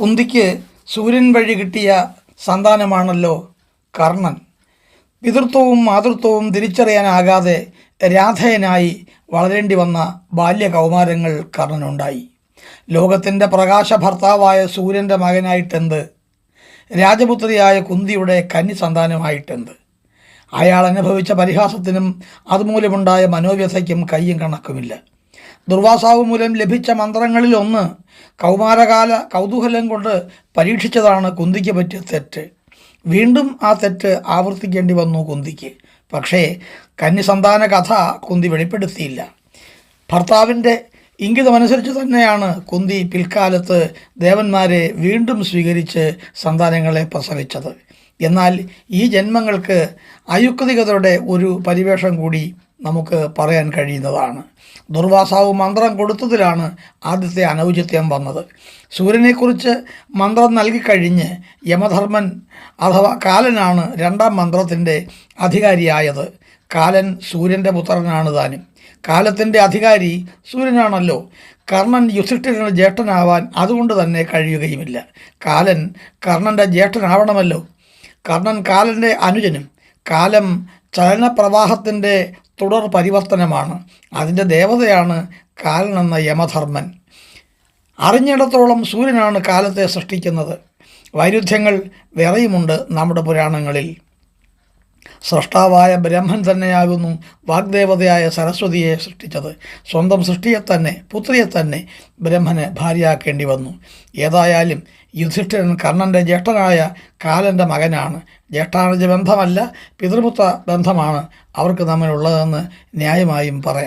കുന്തിക്ക് സൂര്യൻ വഴി കിട്ടിയ സന്താനമാണല്ലോ കർണൻ. പിതൃത്വവും മാതൃത്വവും തിരിച്ചറിയാനാകാതെ രാധയനായി വളരേണ്ടി വന്ന ബാല്യകൗമാരങ്ങൾ കർണനുണ്ടായി. ലോകത്തിന്റെ പ്രകാശ ഭർത്താവായ സൂര്യന്റെ മകനായിട്ടെന്ത്? രാജപുത്രിയായ കുന്തിയുടെ കന്നി സന്താനമായിട്ടെന്ത്? അയാൾ അനുഭവിച്ച പരിഹാസത്തിനും അതുമൂലമുണ്ടായ മനോവ്യഥയ്ക്കും കയ്യും കണക്കുമില്ല. ദുർവാസാവ് മൂലം ലഭിച്ച മന്ത്രങ്ങളിൽ ഒന്ന് കൗമാരകാല കൗതൂഹലം കൊണ്ട് പരീക്ഷിച്ചതാണ് കുന്തിക്ക് പറ്റിയ തെറ്റ്. വീണ്ടും ആ തെറ്റ് ആവർത്തിക്കേണ്ടി വന്നു കുന്തിക്ക്. പക്ഷേ കന്യസന്താന കഥ കുന്തി വെളിപ്പെടുത്തിയില്ല. ഭർത്താവിന്റെ ഇംഗിതമനുസരിച്ച് തന്നെയാണ് കുന്തി പിൽക്കാലത്ത് ദേവന്മാരെ വീണ്ടും സ്വീകരിച്ച് സന്താനങ്ങളെ പ്രസവിച്ചത്. എന്നാൽ ഈ ജന്മങ്ങൾക്ക് അയുക്തികതയുടെ ഒരു പരിവേഷം കൂടി നമുക്ക് പറയാൻ കഴിയുന്നതാണ്. ദുർവാസാവ് മന്ത്രം കൊടുത്തതിലാണ് ആദ്യത്തെ അനൗചിത്യം വന്നത്. സൂര്യനെക്കുറിച്ച് മന്ത്രം നൽകിക്കഴിഞ്ഞ് യമധർമ്മൻ അഥവാ കാലനാണ് രണ്ടാം മന്ത്രത്തിന്റെ അധികാരിയായത്. കാലൻ സൂര്യന്റെ പുത്രനാണ് താനും. കാലത്തിന്റെ അധികാരി സൂര്യനാണല്ലോ. കർണൻ യുധിഷ്ഠിരന് ജ്യേഷ്ഠനാവാൻ അതുകൊണ്ട് തന്നെ കഴിയുകയുമില്ല. കാലൻ കർണന്റെ ജ്യേഷ്ഠനാവണമല്ലോ. കർണൻ കാലന്റെ അനുജനും കാലം ചലനപ്രവാഹത്തിന്റെ തുടർ പരിവർത്തനമാണ്. അതിന്റെ ദേവതയാണ് കാലൻ എന്ന യമധർമ്മൻ. അറിഞ്ഞിടത്തോളം സൂര്യനാണ് കാലത്തെ സൃഷ്ടിക്കുന്നത്. വൈരുദ്ധ്യങ്ങൾ വേറെയുമുണ്ട് നമ്മുടെ പുരാണങ്ങളിൽ. സൃഷ്ടാവായ ബ്രഹ്മൻ തന്നെയാകുന്നു വാഗ്ദേവതയായ സരസ്വതിയെ സൃഷ്ടിച്ചത്. സ്വന്തം സൃഷ്ടിയെ തന്നെ പുത്രിയെ തന്നെ ബ്രഹ്മന് ഭാര്യയാക്കേണ്ടി വന്നു. ഏതായാലും യുധിഷ്ഠിരൻ കർണന്റെ ജ്യേഷ്ഠനായ കാലന്റെ മകനാണ്. ജ്യേഷ്ഠാനുജ ബന്ധമല്ല പിതൃപുത്ര ബന്ധമാണ് അവർക്ക് തമ്മിലുള്ളതെന്ന് ന്യായമായും പറയാം.